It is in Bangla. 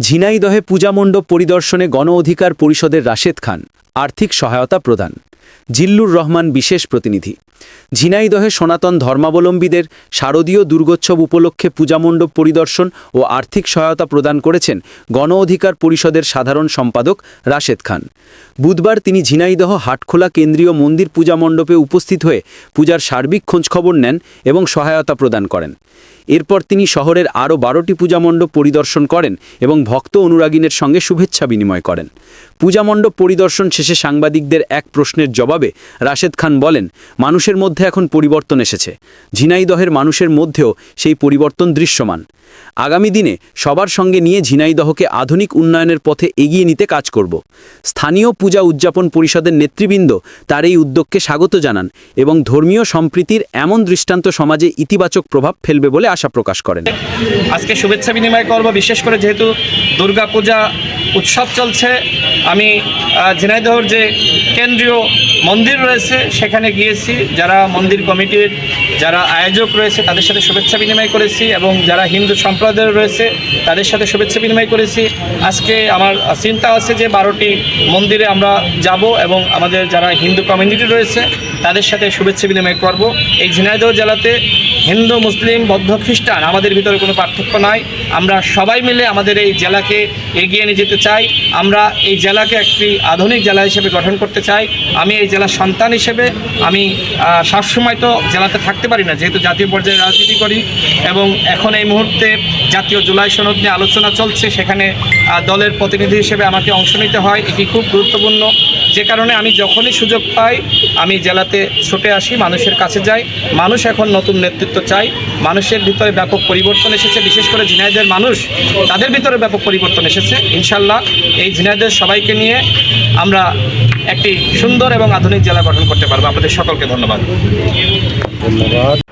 ঝিনাইদহে পূজামণ্ডপ পরিদর্শনে গণ অধিকার পরিষদের রাশেদ খান। আর্থিক সহায়তা প্রদান। জিল্লুর রহমান বিশেষ প্রতিনিধি। ঝিনাইদহে সনাতন ধর্মাবলম্বীদের শারদীয় দুর্গোৎসব উপলক্ষে পূজামণ্ডপ পরিদর্শন ও আর্থিক সহায়তা প্রদান করেছেন গণ অধিকার পরিষদের সাধারণ সম্পাদক রাশেদ খান। বুধবার তিনি ঝিনাইদহ হাটখোলা কেন্দ্রীয় মন্দির পূজা মণ্ডপে উপস্থিত হয়ে পূজার সার্বিক খোঁজখবর নেন এবং সহায়তা প্রদান করেন। এরপর তিনি শহরের আরও বারোটি পূজামণ্ডপ পরিদর্শন করেন এবং ভক্ত অনুরাগিনের সঙ্গে শুভেচ্ছা বিনিময় করেন। পূজামণ্ডপ পরিদর্শন শেষে সাংবাদিকদের এক প্রশ্নের জবাবে রাশেদ খান বলেন মানুষের মধ্যে এখন পরিবর্তন এসেছে। ঝিনাইদহের মানুষের মধ্যেও সেই পরিবর্তন দৃশ্যমান। আগামী দিনে সবার সঙ্গে নিয়ে ঝিনাইদহকে আধুনিক উন্নয়নের পথে এগিয়ে নিতে কাজ করব। স্থানীয় পূজা উদযাপন পরিষদের নেতৃবৃন্দ তার এই উদ্যোগকে স্বাগত জানান এবং ধর্মীয় সম্প্রীতির এমন দৃষ্টান্ত সমাজে ইতিবাচক প্রভাব ফেলবে বলে আশা প্রকাশ করেন। আজকে শুভেচ্ছা বিনিময় করব বিশেষ করে যেহেতু দুর্গাপূজা উৎসব চলছে আমি আহ, ঝিনাইদহর যে কেন্দ্রীয় মন্দির রয়েছে, সেখানে গিয়েছি। যারা মন্দির কমিটির যারা আয়োজক রয়েছে, তাদের সাথে শুভেচ্ছা বিনিময় করেছি এবং যারা হিন্দু সম্প্রদায় রয়েছে, তাদের সাথে শুভেচ্ছা বিনিময় করেছি। আজকে আমার চিন্তা আছে যে বারোটি মন্দিরে আমরা যাব এবং আমাদের যারা হিন্দু কমিউনিটি রয়েছে, তাদের সাথে শুভেচ্ছা বিনিময় করব। এই ঝিনাইদহ জেলাতে হিন্দু, মুসলিম, বৌদ্ধ, খ্রিস্টান, আমাদের ভিতরে কোনো পার্থক্য নাই। আমরা সবাই মিলে আমাদের এই জেলাকে এগিয়ে নিয়ে যেতে চাই। আমরা এই জেলাকে একটি আধুনিক জেলা হিসেবে গঠন করতে চাই। আমি এই জেলার সন্তান হিসেবে আমি সবসময় তো জেলাতে থাকতে পারি না, যেহেতু জাতীয় পর্যায়ে রাজনীতি করি এবং এখন এই মুহূর্তে জাতীয় জুলাই সনদ নিয়ে আলোচনা চলছে। সেখানে দলের প্রতিনিধি হিসেবে আমাকে অংশ নিতে হয়। এটি খুব গুরুত্বপূর্ণ। যে কারণে আমি যখনই সুযোগ পাই, আমি জেলাতে ছুটে আসি, মানুষের কাছে যাই। মানুষ এখন নতুন নেতৃত্ব চাই মানুষের ভিতরে ব্যাপক পরিবর্তন এসেছে। বিশেষ করে ঝিনাইদের মানুষ, তাদের ভিতরে ব্যাপক পরিবর্তন এসেছে ইনশাল্লাহ এই ঝিনাইদের সবাইকে নিয়ে আমরা একটি সুন্দর এবং আধুনিক জেলা গঠন করতে পারব। আপনাদের সকলকে ধন্যবাদ। ধন্যবাদ।